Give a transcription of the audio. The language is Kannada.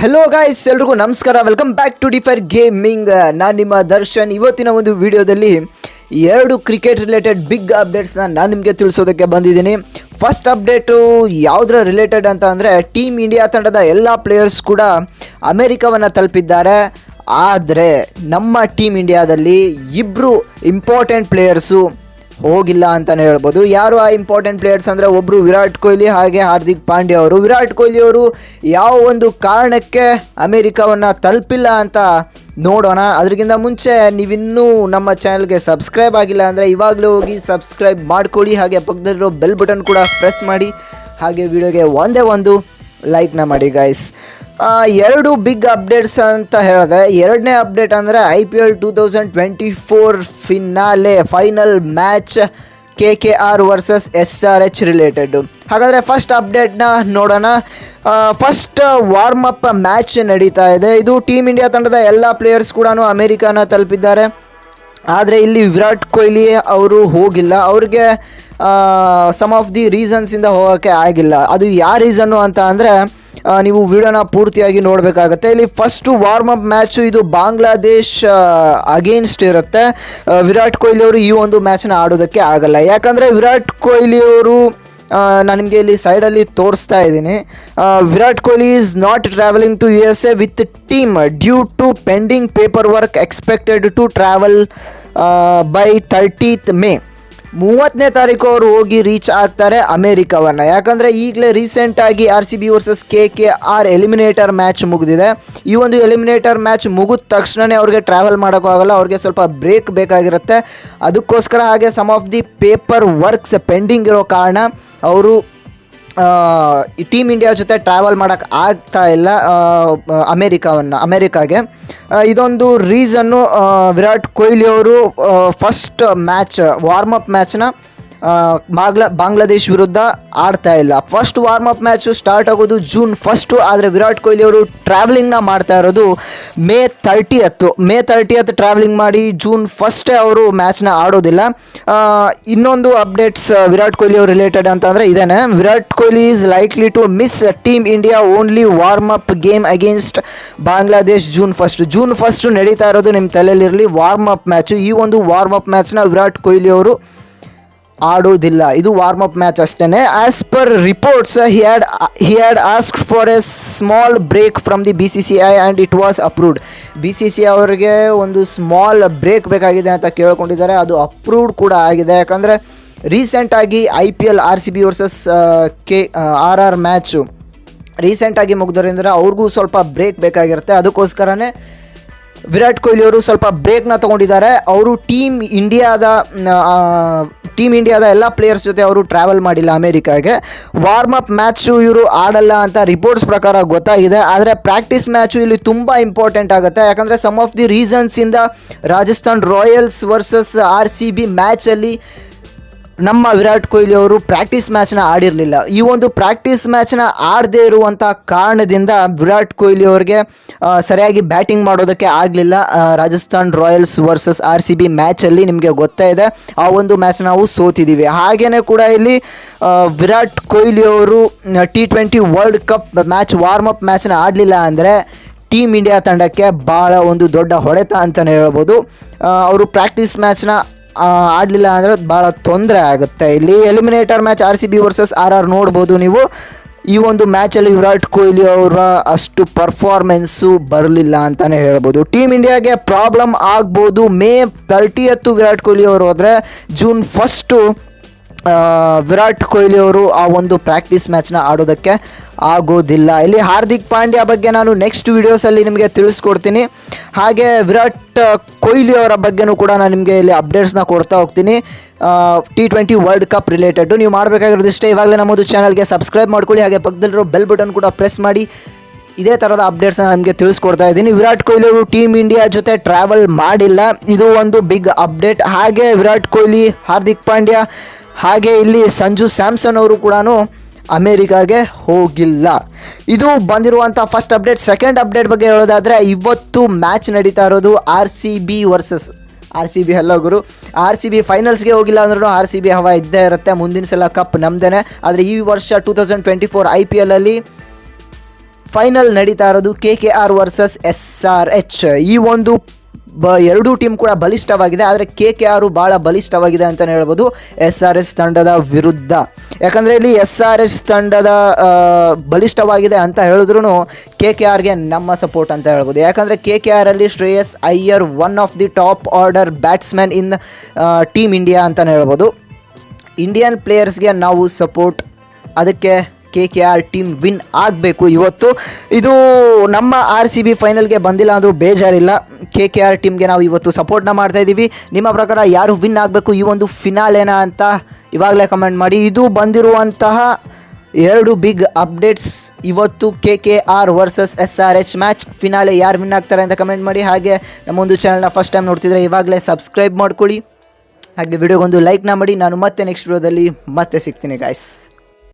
ಹೆಲೋ ಗಾಯ್ಸ್ ಎಲ್ರಿಗೂ ನಮಸ್ಕಾರ. Welcome back to differ gaming ನಾನು ನಿಮ್ಮ ದರ್ಶನ್. ಇವತ್ತಿನ ಒಂದು ವಿಡಿಯೋದಲ್ಲಿ ಎರಡು ಕ್ರಿಕೆಟ್ ರಿಲೇಟೆಡ್ ಬಿಗ್ ಅಪ್ಡೇಟ್ಸ್ನ ನಾನು ನಿಮಗೆ ತಿಳಿಸೋದಕ್ಕೆ ಬಂದಿದ್ದೀನಿ. ಫಸ್ಟ್ ಅಪ್ಡೇಟು ಯಾವುದರ ರಿಲೇಟೆಡ್ ಅಂತ ಅಂದರೆ ಟೀಮ್ ಇಂಡಿಯಾ ತಂಡದ ಎಲ್ಲ ಪ್ಲೇಯರ್ಸ್ ಕೂಡ ಅಮೇರಿಕಾವನ್ನು ತಲುಪಿದ್ದಾರೆ. ಆದರೆ ನಮ್ಮ ಟೀಮ್ ಇಂಡಿಯಾದಲ್ಲಿ ಇಬ್ಬರು ಇಂಪಾರ್ಟೆಂಟ್ ಪ್ಲೇಯರ್ಸು ಹೋಗಿಲ್ಲ ಅಂತಲೇ ಹೇಳ್ಬೋದು. ಯಾರು ಆ ಇಂಪಾರ್ಟೆಂಟ್ ಪ್ಲೇಯರ್ಸ್ ಅಂದರೆ ಒಬ್ಬರು ವಿರಾಟ್ ಕೊಹ್ಲಿ ಹಾಗೆ ಹಾರ್ದಿಕ್ ಪಾಂಡ್ಯ ಅವರು. ವಿರಾಟ್ ಕೊಹ್ಲಿ ಅವರು ಯಾವ ಒಂದು ಕಾರಣಕ್ಕೆ ಅಮೇರಿಕಾವನ್ನು ತಲುಪಿಲ್ಲ ಅಂತ ನೋಡೋಣ. ಅದರಿಗಿಂತ ಮುಂಚೆ ನೀವಿನ್ನೂ ನಮ್ಮ ಚಾನಲ್ಗೆ ಸಬ್ಸ್ಕ್ರೈಬ್ ಆಗಿಲ್ಲ ಅಂದರೆ ಇವಾಗಲೇ ಹೋಗಿ ಸಬ್ಸ್ಕ್ರೈಬ್ ಮಾಡ್ಕೊಳ್ಳಿ. ಹಾಗೆ ಪಕ್ಕದಲ್ಲಿರೋ ಬೆಲ್ ಬಟನ್ ಕೂಡ ಪ್ರೆಸ್ ಮಾಡಿ. ಹಾಗೆ ವಿಡಿಯೋಗೆ ಒಂದೇ ಒಂದು ಲೈಕ್ನ ಮಾಡಿ ಗಾಯ್ಸ್ ಎರಡು ಬಿಗ್ ಅಪ್ಡೇಟ್ಸ್ ಅಂತ ಹೇಳಿದೆ. ಎರಡನೇ ಅಪ್ಡೇಟ್ ಅಂದರೆ I P L two thousand twenty four finale final match K K R versus S R H related ಹಾಗಾದರೆ ಫಸ್ಟ್ ಅಪ್ಡೇಟ್ನ ನೋಡೋಣ ಫಸ್ಟ್ ವಾರ್ಮ್ ಅಪ್ ಮ್ಯಾಚ್ ನಡೀತಾ ಇದೆ. ಇದು ಟೀಮ್ ಇಂಡಿಯಾ ತಂಡದ ಎಲ್ಲ ಪ್ಲೇಯರ್ಸ್ ಕೂಡ ಅಮೇರಿಕಾನ ತಲುಪಿದ್ದಾರೆ. ಆದರೆ ಇಲ್ಲಿ ವಿರಾಟ್ ಕೊಹ್ಲಿ ಅವರು ಹೋಗಿಲ್ಲ. ಅವ್ರಿಗೆ ಸಮ್ ಆಫ್ ದಿ ರೀಸನ್ಸಿಂದ ಹೋಗೋಕ್ಕೆ ಆಗಿಲ್ಲ. ಅದು ಯಾವ ರೀಸನ್ನು ಅಂತ ಅಂದರೆ ನೀವು ವಿಡಿಯೋನ ಪೂರ್ತಿಯಾಗಿ ನೋಡಬೇಕಾಗತ್ತೆ. ಇಲ್ಲಿ ಫಸ್ಟು ವಾರ್ಮ್ ಅಪ್ ಮ್ಯಾಚು ಇದು ಬಾಂಗ್ಲಾದೇಶ್ ಅಗೇನ್ಸ್ಟ್ ಇರುತ್ತೆ. ವಿರಾಟ್ ಕೊಹ್ಲಿ ಅವರು ಈ ಒಂದು ಮ್ಯಾಚನ್ನ ಆಡೋದಕ್ಕೆ ಆಗಲ್ಲ. ಯಾಕಂದರೆ ವಿರಾಟ್ ಕೊಹ್ಲಿ ಅವರು ನಾನು ನಿಮಗೆ ಇಲ್ಲಿ ಸೈಡಲ್ಲಿ ತೋರಿಸ್ತಾ ಇದ್ದೀನಿ. Virat Kohli is not travelling to U S A with team due to pending paper work expected to travel by thirtieth May ಮೂವತ್ತನೇ ತಾರೀಕು ಅವರು ಹೋಗಿ ರೀಚ್ ಆಗ್ತಾರೆ ಅಮೇರಿಕಾವನ್ನು. ಯಾಕಂದರೆ ಈಗಲೇ ರೀಸೆಂಟಾಗಿ R C B versus K K R eliminator match ಮುಗಿದಿದೆ. ಈ ಒಂದು ಎಲಿಮಿನೇಟರ್ ಮ್ಯಾಚ್ ಮುಗಿದ ತಕ್ಷಣವೇ ಅವ್ರಿಗೆ ಟ್ರಾವೆಲ್ ಮಾಡೋಕ್ಕಾಗಲ್ಲ ಅವ್ರಿಗೆ ಸ್ವಲ್ಪ ಬ್ರೇಕ್ ಬೇಕಾಗಿರುತ್ತೆ. ಅದಕ್ಕೋಸ್ಕರ ಹಾಗೆ some of the paper works pending ಇರೋ ಕಾರಣ, ಅವರು ಟೀಮ್ ಇಂಡಿಯಾ ಜೊತೆ ಟ್ರಾವೆಲ್ ಮಾಡೋಕ್ಕೆ ಆಗ್ತಾ ಇಲ್ಲ ಅಮೇರಿಕಾವನ್ನು, ಅಮೇರಿಕಾಗೆ. ಇದೊಂದು ರೀಸನ್ನು ವಿರಾಟ್ ಕೊಹ್ಲಿ ಅವರು ಫಸ್ಟ್ ಮ್ಯಾಚ್ ವಾರ್ಮ್ ಅಪ್ ಮ್ಯಾಚ್ನ ಬಾಂಗ್ಲಾ, ಬಾಂಗ್ಲಾದೇಶ್ ವಿರುದ್ಧ ಆಡ್ತಾ ಇಲ್ಲ. First warm up match start ಆಗೋದು ಜೂನ್ ಫಸ್ಟು ಆದರೆ ವಿರಾಟ್ ಕೊಹ್ಲಿ ಅವರು ಟ್ರಾವೆಲಿಂಗ್ನ ಮಾಡ್ತಾ ಇರೋದು May thirtieth May thirtieth travelling ಮಾಡಿ ಜೂನ್ ಫಸ್ಟೇ ಅವರು ಮ್ಯಾಚ್ನ ಆಡೋದಿಲ್ಲ. ಇನ್ನೊಂದು ಅಪ್ಡೇಟ್ಸ್ ವಿರಾಟ್ ಕೊಹ್ಲಿ ಅವ್ರು ರಿಲೇಟೆಡ್ ಅಂತಂದರೆ ಇದೇನೆ. Virat Kohli is likely to miss team India only warm up game against Bangladesh June first June first ನಡೀತಾ ಇರೋದು ನಿಮ್ಮ ತಲೆಯಲ್ಲಿರಲಿ ವಾರ್ಮ್ ಅಪ್ ಮ್ಯಾಚು ಈ ಒಂದು ವಾರ್ಮ್ ಅಪ್ ಮ್ಯಾಚ್ನ ವಿರಾಟ್ ಕೊಹ್ಲಿ ಅವರು ಆಡೋದಿಲ್ಲ. ಇದು ವಾರ್ಮ್ ಅಪ್ ಮ್ಯಾಚ್ ಅಷ್ಟೇ as per reports he had he had ask for a small break from the B C C I and it was approved B C C ಅವರಿಗೆ ಒಂದು ಸ್ಮಾಲ್ ಬ್ರೇಕ್ ಬೇಕಾಗಿದೆ ಅಂತ ಕೇಳ್ಕೊಂಡಿದ್ದಾರೆ. ಅದು ಅಪ್ರೂವ್ಡ್ ಕೂಡ ಆಗಿದೆ. ಯಾಕಂದರೆ ರೀಸೆಂಟಾಗಿ I P L R C B versus K R R match ರೀಸೆಂಟಾಗಿ ಮುಗಿದ್ರಿಂದ ಅವ್ರಿಗೂ ಸ್ವಲ್ಪ ಬ್ರೇಕ್ ಬೇಕಾಗಿರುತ್ತೆ. ಅದಕ್ಕೋಸ್ಕರನೇ ವಿರಾಟ್ ಕೊಹ್ಲಿ ಅವರು ಸ್ವಲ್ಪ ಬ್ರೇಕ್ನ ತೊಗೊಂಡಿದ್ದಾರೆ. ಅವರು ಟೀಮ್ ಇಂಡಿಯಾದ ಟೀಮ್ ಇಂಡಿಯಾದ ಎಲ್ಲ ಪ್ಲೇಯರ್ಸ್ ಜೊತೆ ಅವರು ಟ್ರಾವೆಲ್ ಮಾಡಿಲ್ಲ ಅಮೇರಿಕಾಗೆ. ವಾರ್ಮ್ ಅಪ್ ಮ್ಯಾಚು ಇವರು ಆಡಲ್ಲ ಅಂತ ರಿಪೋರ್ಟ್ಸ್ ಪ್ರಕಾರ ಗೊತ್ತಾಗಿದೆ. ಆದರೆ ಪ್ರಾಕ್ಟೀಸ್ ಮ್ಯಾಚು ಇಲ್ಲಿ ತುಂಬ ಇಂಪಾರ್ಟೆಂಟ್ ಆಗುತ್ತೆ. ಯಾಕಂದರೆ some of the ರೀಸನ್ಸಿಂದ Rajasthan Royals versus R C B ಮ್ಯಾಚಲ್ಲಿ ನಮ್ಮ ವಿರಾಟ್ ಕೊಹ್ಲಿ ಅವರು ಪ್ರಾಕ್ಟೀಸ್ ಮ್ಯಾಚ್ನ ಆಡಿರಲಿಲ್ಲ. ಈ ಒಂದು ಪ್ರಾಕ್ಟೀಸ್ ಮ್ಯಾಚ್ನ ಆಡದೇ ಇರುವಂಥ ಕಾರಣದಿಂದ ವಿರಾಟ್ ಕೊಹ್ಲಿ ಅವರಿಗೆ ಸರಿಯಾಗಿ ಬ್ಯಾಟಿಂಗ್ ಮಾಡೋದಕ್ಕೆ ಆಗಲಿಲ್ಲ. Rajasthan Royals versus R C B ಮ್ಯಾಚಲ್ಲಿ ನಿಮಗೆ ಗೊತ್ತೇ ಇದೆ, ಆ ಒಂದು ಮ್ಯಾಚ್ ನಾವು ಸೋತಿದ್ದೀವಿ ಹಾಗೆಯೇ ಕೂಡ ಇಲ್ಲಿ ವಿರಾಟ್ ಕೊಹ್ಲಿ ಅವರು T twenty world cup match warm up ಮ್ಯಾಚ್ನ ಆಡಲಿಲ್ಲ ಅಂದರೆ ಟೀಮ್ ಇಂಡಿಯಾ ತಂಡಕ್ಕೆ ಭಾಳ ಒಂದು ದೊಡ್ಡ ಹೊಡೆತ ಅಂತಲೇ ಹೇಳ್ಬೋದು. ಅವರು ಪ್ರಾಕ್ಟೀಸ್ ಮ್ಯಾಚ್ನ ಆಡಲಿಲ್ಲ ಅಂದರೆ ಭಾಳ ತೊಂದರೆ ಆಗುತ್ತೆ. ಇಲ್ಲಿ eliminator match R C B versus R R ನೋಡ್ಬೋದು ನೀವು. ಈ ಒಂದು ಮ್ಯಾಚಲ್ಲಿ ವಿರಾಟ್ ಕೊಹ್ಲಿ ಅವರ ಅಷ್ಟು ಪರ್ಫಾರ್ಮೆನ್ಸು ಬರಲಿಲ್ಲ ಅಂತಲೇ ಹೇಳ್ಬೋದು. ಟೀಮ್ ಇಂಡಿಯಾಗೆ ಪ್ರಾಬ್ಲಮ್ ಆಗ್ಬೋದು. ಮೇ ತರ್ಟಿಯತ್ತು ವಿರಾಟ್ ಕೊಹ್ಲಿ ಅವರು ಹೋದರೆ ಜೂನ್ ಫಸ್ಟು ವಿರಾಟ್ ಕೊಹ್ಲಿ ಅವರು ಆ ಒಂದು ಪ್ರಾಕ್ಟೀಸ್ ಮ್ಯಾಚ್ನ ಆಡೋದಕ್ಕೆ ಆಗೋದಿಲ್ಲ. ಇಲ್ಲಿ ಹಾರ್ದಿಕ್ ಪಾಂಡ್ಯ ಬಗ್ಗೆ ನಾನು ನೆಕ್ಸ್ಟ್ ವೀಡಿಯೋಸಲ್ಲಿ ನಿಮಗೆ ತಿಳಿಸ್ಕೊಡ್ತೀನಿ. ಹಾಗೆ ವಿರಾಟ್ ಕೊಹ್ಲಿ ಅವರ ಬಗ್ಗೆನೂ ಕೂಡ ನಾನು ನಿಮಗೆ ಇಲ್ಲಿ ಅಪ್ಡೇಟ್ಸ್ನ ಕೊಡ್ತಾ ಹೋಗ್ತೀನಿ. T twenty world cup related ನೀವು ಮಾಡಬೇಕಾಗಿರೋದು ಇಷ್ಟೇ. ಇವಾಗಲೇ ನಮ್ಮದು ಚಾನಲ್ಗೆ ಸಬ್ಸ್ಕ್ರೈಬ್ ಮಾಡ್ಕೊಳ್ಳಿ. ಹಾಗೆ ಪಕ್ಕದಲ್ಲಿರೋ ಬೆಲ್ ಬಟನ್ ಕೂಡ ಪ್ರೆಸ್ ಮಾಡಿ. ಇದೇ ಥರದ ಅಪ್ಡೇಟ್ಸ್ನ ನಿಮಗೆ ತಿಳಿಸ್ಕೊಡ್ತಾ ಇದ್ದೀನಿ. ವಿರಾಟ್ ಕೊಹ್ಲಿ ಅವರು ಟೀಮ್ ಇಂಡಿಯಾ ಜೊತೆ ಟ್ರಾವೆಲ್ ಮಾಡಿಲ್ಲ. ಇದು ಒಂದು ಬಿಗ್ ಅಪ್ಡೇಟ್ ಹಾಗೆ ವಿರಾಟ್ ಕೊಹ್ಲಿ, ಹಾರ್ದಿಕ್ ಪಾಂಡ್ಯ ಹಾಗೆ ಇಲ್ಲಿ ಸಂಜು ಸ್ಯಾಮ್ಸನ್ ಅವರು ಕೂಡ ಅಮೇರಿಕಾಗೆ ಹೋಗಿಲ್ಲ. ಇದು ಬಂದಿರುವಂಥ ಫಸ್ಟ್ ಅಪ್ಡೇಟ್ ಸೆಕೆಂಡ್ ಅಪ್ಡೇಟ್ ಬಗ್ಗೆ ಹೇಳೋದಾದರೆ ಇವತ್ತು ಮ್ಯಾಚ್ ನಡೀತಾ ಇರೋದು R C B versus R C B ಅಲ್ಲ ಗುರು. ಆರ್ ಸಿ ಬಿ ಫೈನಲ್ಸ್ಗೆ ಹೋಗಿಲ್ಲ ಅಂದ್ರೂ ಆರ್ ಸಿ ಬಿ ಹವಾ ಇದ್ದೇ ಇರುತ್ತೆ. ಮುಂದಿನ ಸಲ ಕಪ್ ನಮ್ದೇ ಆದರೆ ಈ ವರ್ಷ two thousand twenty four I P ಎಲಲ್ಲಿ final ನಡೀತಾ ಇರೋದು K K R versus S R H ಈ ಒಂದು ಬ ಎರಡೂ ಟೀಮ್ ಕೂಡ ಬಲಿಷ್ಠವಾಗಿದೆ, ಆದರೆ ಕೆ ಕೆ ಆರು ಭಾಳ ಬಲಿಷ್ಠವಾಗಿದೆ ಅಂತಲೇ ಹೇಳ್ಬೋದು ಎಸ್ ಆರ್ ಎಸ್ ತಂಡದ ವಿರುದ್ಧ. ಯಾಕಂದರೆ ಇಲ್ಲಿ ಎಸ್ ಆರ್ ಎಸ್ ತಂಡದ ಬಲಿಷ್ಠವಾಗಿದೆ ಅಂತ ಹೇಳಿದ್ರು ಕೆ ಕೆ ಆರ್ಗೆ ನಮ್ಮ ಸಪೋರ್ಟ್ ಅಂತ ಹೇಳ್ಬೋದು. ಯಾಕಂದರೆ ಕೆ ಕೆ ಆರಲ್ಲಿ Shreyas Iyer one of the top order batsman in team India ಅಂತಲೇ ಹೇಳ್ಬೋದು. ಇಂಡಿಯನ್ ಪ್ಲೇಯರ್ಸ್ಗೆ ನಾವು ಸಪೋರ್ಟ್ ಅದಕ್ಕೆ K K R team win ಆಗಬೇಕು. ಇವತ್ತು ಇದು ನಮ್ಮ ಆರ್ ಸಿ ಬಿ ಫೈನಲ್ಗೆ ಬಂದಿಲ್ಲ ಅಂದರೂ ಬೇಜಾರಿಲ್ಲ. ಕೆ ಕೆ ಆರ್ ಟೀಮ್ಗೆ ನಾವು ಇವತ್ತು ಸಪೋರ್ಟ್ನ ಮಾಡ್ತಾ ಇದ್ದೀವಿ. ನಿಮ್ಮ ಪ್ರಕಾರ ಯಾರು ವಿನ್ ಆಗಬೇಕು ಈ ಒಂದು ಫಿನಾಲೇನಾ ಅಂತ ಇವಾಗಲೇ ಕಮೆಂಟ್ ಮಾಡಿ. ಇದು ಬಂದಿರುವಂತಹ ಎರಡು ಬಿಗ್ ಅಪ್ಡೇಟ್ಸ್. ಇವತ್ತು K K R versus S R H match finale ಯಾರು ವಿನ್ ಆಗ್ತಾರೆ ಅಂತ ಕಮೆಂಟ್ ಮಾಡಿ. ಹಾಗೆ ನಮ್ಮೊಂದು ಚಾನಲ್ನ ಫಸ್ಟ್ ಟೈಮ್ ನೋಡ್ತಿದ್ರೆ ಇವಾಗಲೇ ಸಬ್ಸ್ಕ್ರೈಬ್ ಮಾಡ್ಕೊಳ್ಳಿ. ಹಾಗೆ ವಿಡಿಯೋಗೊಂದು ಲೈಕ್ನ ಮಾಡಿ. ನಾನು ಮತ್ತೆ ನೆಕ್ಸ್ಟ್ ವಿಡಿಯೋದಲ್ಲಿ ಮತ್ತೆ ಸಿಗ್ತೀನಿ ಗಾಯ್ಸ್